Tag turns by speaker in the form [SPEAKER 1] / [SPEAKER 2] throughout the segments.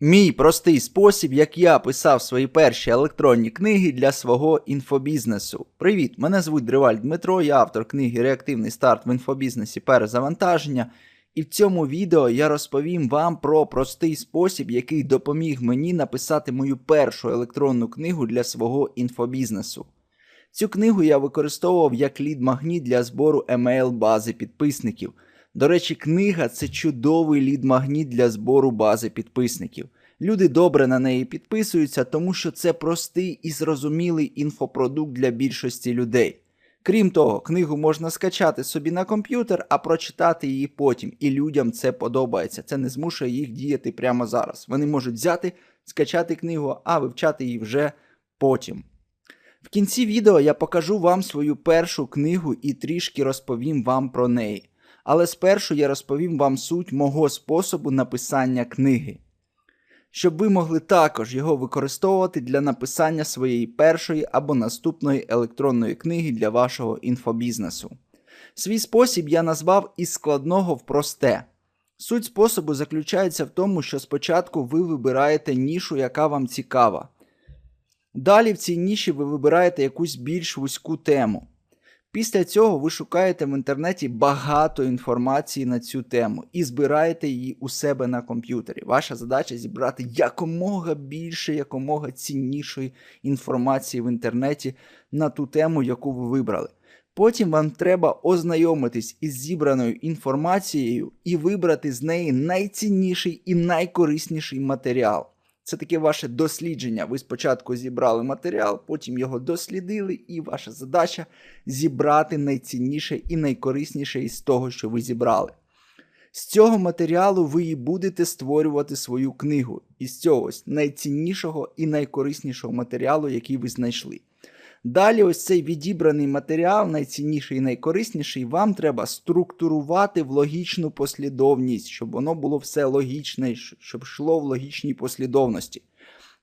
[SPEAKER 1] Мій простий спосіб, як я писав свої перші електронні книги для свого інфобізнесу. Привіт! Мене звуть Дриваль Дмитро, я автор книги Реактивний старт в інфобізнесі перезавантаження. І в цьому відео я розповім вам про простий спосіб, який допоміг мені написати мою першу електронну книгу для свого інфобізнесу. Цю книгу я використовував як лід-магніт для збору емейл бази підписників. До речі, книга це чудовий лід-магніт для збору бази підписників. Люди добре на неї підписуються, тому що це простий і зрозумілий інфопродукт для більшості людей. Крім того, книгу можна скачати собі на комп'ютер, а прочитати її потім. І людям це подобається. Це не змушує їх діяти прямо зараз. Вони можуть взяти, скачати книгу, а вивчати її вже потім. В кінці відео я покажу вам свою першу книгу і трішки розповім вам про неї. Але спершу я розповім вам суть мого способу написання книги, щоб ви могли також його використовувати для написання своєї першої або наступної електронної книги для вашого інфобізнесу. Свій спосіб я назвав із складного в просте. Суть способу заключається в тому, що спочатку ви вибираєте нішу, яка вам цікава. Далі в цій ніші ви вибираєте якусь більш вузьку тему. Після цього ви шукаєте в інтернеті багато інформації на цю тему і збираєте її у себе на комп'ютері. Ваша задача зібрати якомога більше, якомога ціннішої інформації в інтернеті на ту тему, яку ви вибрали. Потім вам треба ознайомитись із зібраною інформацією і вибрати з неї найцінніший і найкорисніший матеріал. Це таке ваше дослідження. Ви спочатку зібрали матеріал, потім його дослідили, і ваша задача зібрати найцінніше і найкорисніше із того, що ви зібрали. З цього матеріалу ви і будете створювати свою книгу із цього найціннішого і найкориснішого матеріалу, який ви знайшли. Далі, ось цей відібраний матеріал, найцінніший і найкорисніший, вам треба структурувати в логічну послідовність, щоб воно було все логічне, щоб йшло в логічній послідовності.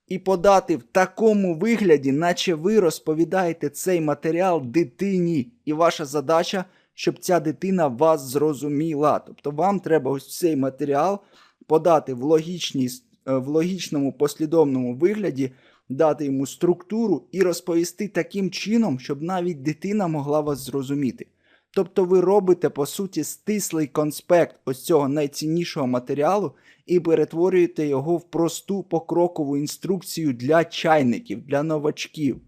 [SPEAKER 1] І подати в такому вигляді, наче ви розповідаєте цей матеріал дитині, і ваша задача, щоб ця дитина вас зрозуміла. Тобто вам треба ось цей матеріал подати в, логічній, в логічному послідовному вигляді дати йому структуру і розповісти таким чином, щоб навіть дитина могла вас зрозуміти. Тобто ви робите, по суті, стислий конспект ось цього найціннішого матеріалу і перетворюєте його в просту покрокову інструкцію для чайників, для новачків.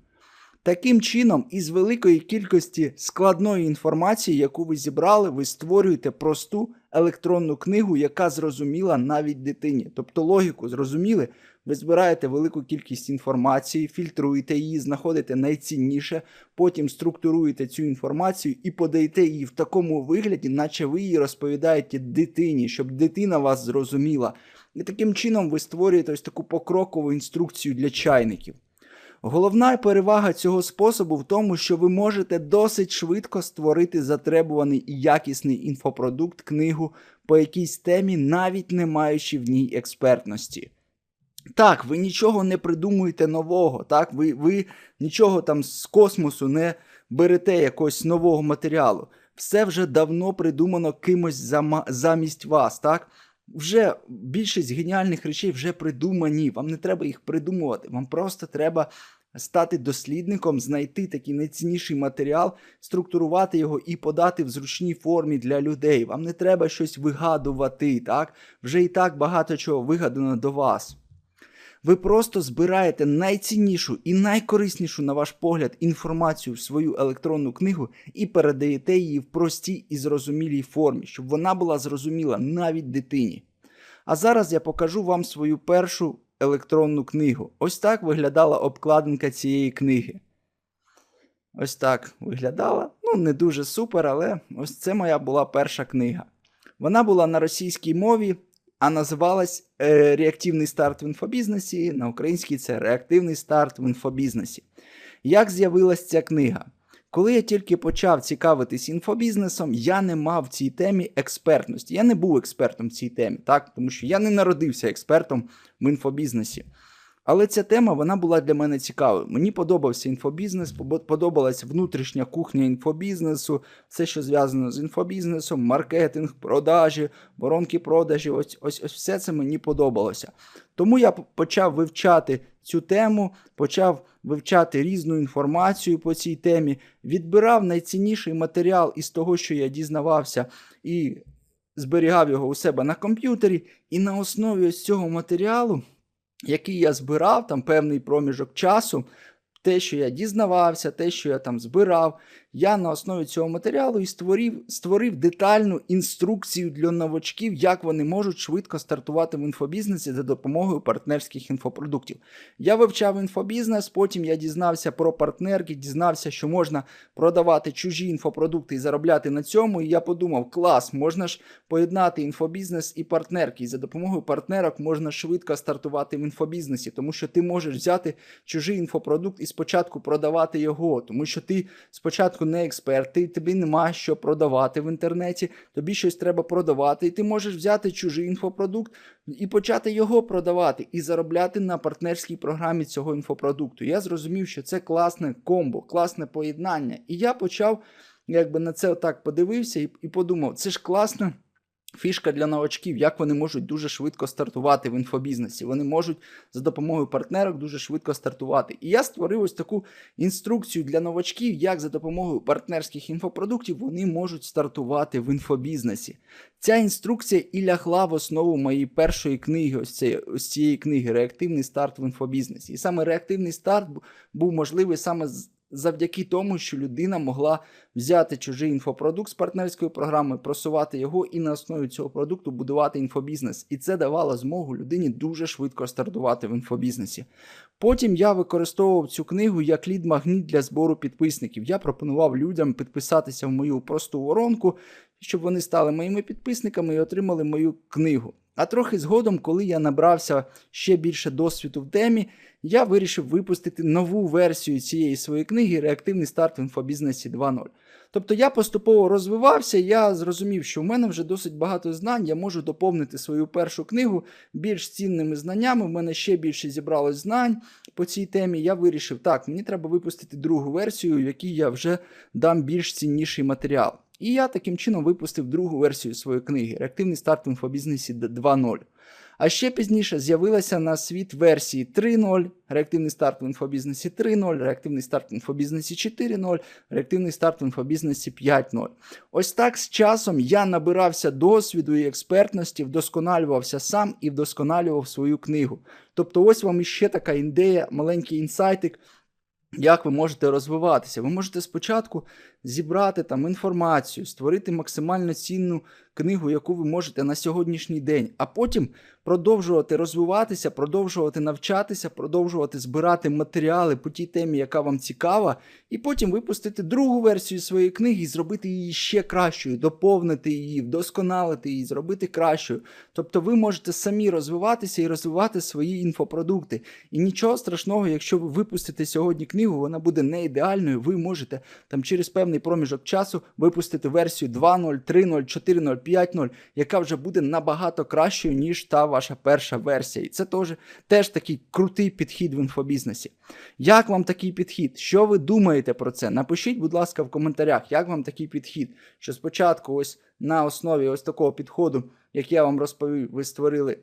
[SPEAKER 1] Таким чином, із великої кількості складної інформації, яку ви зібрали, ви створюєте просту електронну книгу, яка зрозуміла навіть дитині. Тобто логіку зрозуміли, ви збираєте велику кількість інформації, фільтруєте її, знаходите найцінніше, потім структуруєте цю інформацію і подаєте її в такому вигляді, наче ви її розповідаєте дитині, щоб дитина вас зрозуміла. І таким чином ви створюєте ось таку покрокову інструкцію для чайників. Головна перевага цього способу в тому, що ви можете досить швидко створити затребуваний і якісний інфопродукт, книгу по якійсь темі, навіть не маючи в ній експертності. Так, ви нічого не придумуєте нового, так, ви ви нічого там з космосу не берете якогось нового матеріалу. Все вже давно придумано кимось замість вас. так? Вже більшість геніальних речей вже придумані. Вам не треба їх придумувати. Вам просто треба стати дослідником, знайти такий найцінніший матеріал, структурувати його і подати в зручній формі для людей. Вам не треба щось вигадувати. так? Вже і так багато чого вигадано до вас. Ви просто збираєте найціннішу і найкориснішу, на ваш погляд, інформацію в свою електронну книгу і передаєте її в простій і зрозумілій формі, щоб вона була зрозуміла навіть дитині. А зараз я покажу вам свою першу електронну книгу. Ось так виглядала обкладинка цієї книги. Ось так виглядала. Ну, не дуже супер, але ось це моя була перша книга. Вона була на російській мові, а називалась е, Реактивний старт в інфобізнесі. На українській це Реактивний старт в інфобізнесі. Як з'явилася ця книга? Коли я тільки почав цікавитись інфобізнесом, я не мав в цій темі експертності. Я не був експертом в цій темі, так? тому що я не народився експертом в інфобізнесі. Але ця тема вона була для мене цікавою. Мені подобався інфобізнес, подобалася внутрішня кухня інфобізнесу, все, що зв'язано з інфобізнесом, маркетинг, продажі, воронки продажі. Ось, ось, ось все це мені подобалося. Тому я почав вивчати цю тему, почав вивчати різну інформацію по цій темі, відбирав найцінніший матеріал із того, що я дізнавався, і зберігав його у себе на комп'ютері. І на основі ось цього матеріалу, який я збирав, там певний проміжок часу, те, що я дізнавався, те, що я там збирав, я на основі цього матеріалу і створив, створив детальну інструкцію для новачків, як вони можуть швидко стартувати в інфобізнесі за допомогою партнерських інфопродуктів. Я вивчав інфобізнес, потім я дізнався про партнерки, дізнався, що можна продавати чужі інфопродукти і заробляти на цьому. І я подумав, клас, можна ж поєднати інфобізнес і партнерки. І за допомогою партнерок можна швидко стартувати в інфобізнесі, тому що ти можеш взяти чужий інфопродукт і спочатку продавати його, тому що ти спочатку не експерт, ти, тобі нема що продавати в інтернеті, тобі щось треба продавати, і ти можеш взяти чужий інфопродукт і почати його продавати і заробляти на партнерській програмі цього інфопродукту. Я зрозумів, що це класне комбо, класне поєднання. І я почав якби на це отак подивився і, і подумав, це ж класно. Фішка для новачків, як вони можуть дуже швидко стартувати в інфобізнесі. Вони можуть за допомогою партнерок дуже швидко стартувати. І я створив ось таку інструкцію для новачків, як за допомогою партнерських інфопродуктів вони можуть стартувати в інфобізнесі. Ця інструкція і лягла в основу моєї першої книги, ось цієї, ось цієї книги Реактивний старт в інфобізнесі. І саме реактивний старт був можливий саме з- завдяки тому, що людина могла взяти чужий інфопродукт з партнерської програми, просувати його і на основі цього продукту будувати інфобізнес. І це давало змогу людині дуже швидко стартувати в інфобізнесі. Потім я використовував цю книгу як лід-магніт для збору підписників. Я пропонував людям підписатися в мою просту воронку, щоб вони стали моїми підписниками і отримали мою книгу. А трохи згодом, коли я набрався ще більше досвіду в темі, я вирішив випустити нову версію цієї своєї книги Реактивний старт в інфобізнесі 2.0. Тобто я поступово розвивався, я зрозумів, що в мене вже досить багато знань, я можу доповнити свою першу книгу більш цінними знаннями. В мене ще більше зібралось знань по цій темі. Я вирішив, так, мені треба випустити другу версію, в якій я вже дам більш цінніший матеріал. І я таким чином випустив другу версію своєї книги Реактивний старт в інфобізнесі 2.0. А ще пізніше з'явилася на світ версії 3.0, реактивний старт в інфобізнесі 3.0, реактивний старт в інфобізнесі 4.0, реактивний старт в інфобізнесі 5.0. Ось так з часом я набирався досвіду і експертності, вдосконалювався сам і вдосконалював свою книгу. Тобто, ось вам іще така ідея, маленький інсайтик. Як ви можете розвиватися? Ви можете спочатку зібрати там інформацію, створити максимально цінну книгу, яку ви можете на сьогоднішній день, а потім продовжувати розвиватися, продовжувати навчатися, продовжувати збирати матеріали по тій темі, яка вам цікава, і потім випустити другу версію своєї книги і зробити її ще кращою, доповнити її, вдосконалити її, зробити кращою. Тобто ви можете самі розвиватися і розвивати свої інфопродукти. І нічого страшного, якщо ви випустите сьогодні книгу, вона буде не ідеальною. Ви можете там через певний проміжок часу випустити версію 2.0, 3.0, 4.0, 5.0, яка вже буде набагато кращою, ніж та ваша перша версія. І це теж, теж такий крутий підхід в інфобізнесі. Як вам такий підхід? Що ви думаєте про це? Напишіть, будь ласка, в коментарях, як вам такий підхід, що спочатку ось на основі ось такого підходу, як я вам розповів, ви створили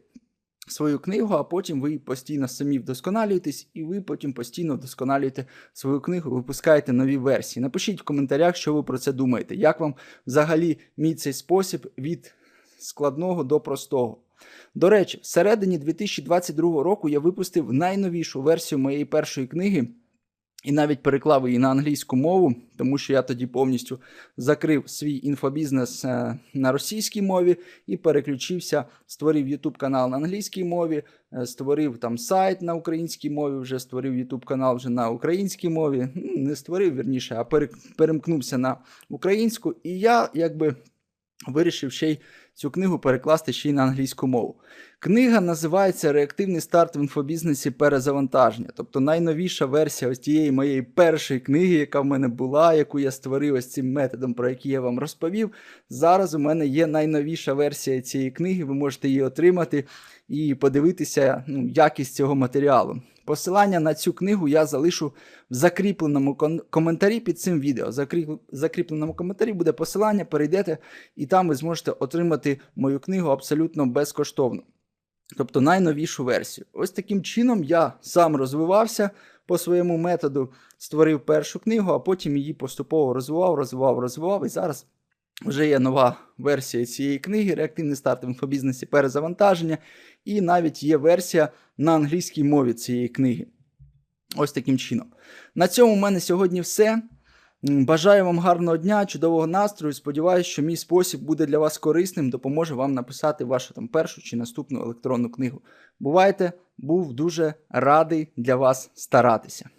[SPEAKER 1] свою книгу, а потім ви постійно самі вдосконалюєтесь, і ви потім постійно вдосконалюєте свою книгу, випускаєте нові версії. Напишіть в коментарях, що ви про це думаєте. Як вам взагалі мій цей спосіб від складного до простого? До речі, всередині 2022 року я випустив найновішу версію моєї першої книги. І навіть переклав її на англійську мову, тому що я тоді повністю закрив свій інфобізнес е, на російській мові і переключився, створив YouTube канал на англійській мові, е, створив там сайт на українській мові, вже створив YouTube канал вже на українській мові. Ну, Не створив вірніше, а перемкнувся на українську. І я якби вирішив ще й цю книгу перекласти ще й на англійську мову. Книга називається Реактивний старт в інфобізнесі перезавантаження. Тобто найновіша версія ось тієї моєї першої книги, яка в мене була, яку я створив ось цим методом, про який я вам розповів. Зараз у мене є найновіша версія цієї книги. Ви можете її отримати і подивитися ну, якість цього матеріалу. Посилання на цю книгу я залишу в закріпленому коментарі під цим відео. В закріпленому коментарі буде посилання, перейдете, і там ви зможете отримати мою книгу абсолютно безкоштовно. Тобто найновішу версію. Ось таким чином я сам розвивався по своєму методу, створив першу книгу, а потім її поступово розвивав, розвивав, розвивав. І зараз вже є нова версія цієї книги Реактивний старт в інфобізнесі перезавантаження. І навіть є версія на англійській мові цієї книги. Ось таким чином. На цьому в мене сьогодні все. Бажаю вам гарного дня, чудового настрою. Сподіваюсь, що мій спосіб буде для вас корисним, допоможе вам написати вашу там першу чи наступну електронну книгу. Бувайте, був дуже радий для вас старатися.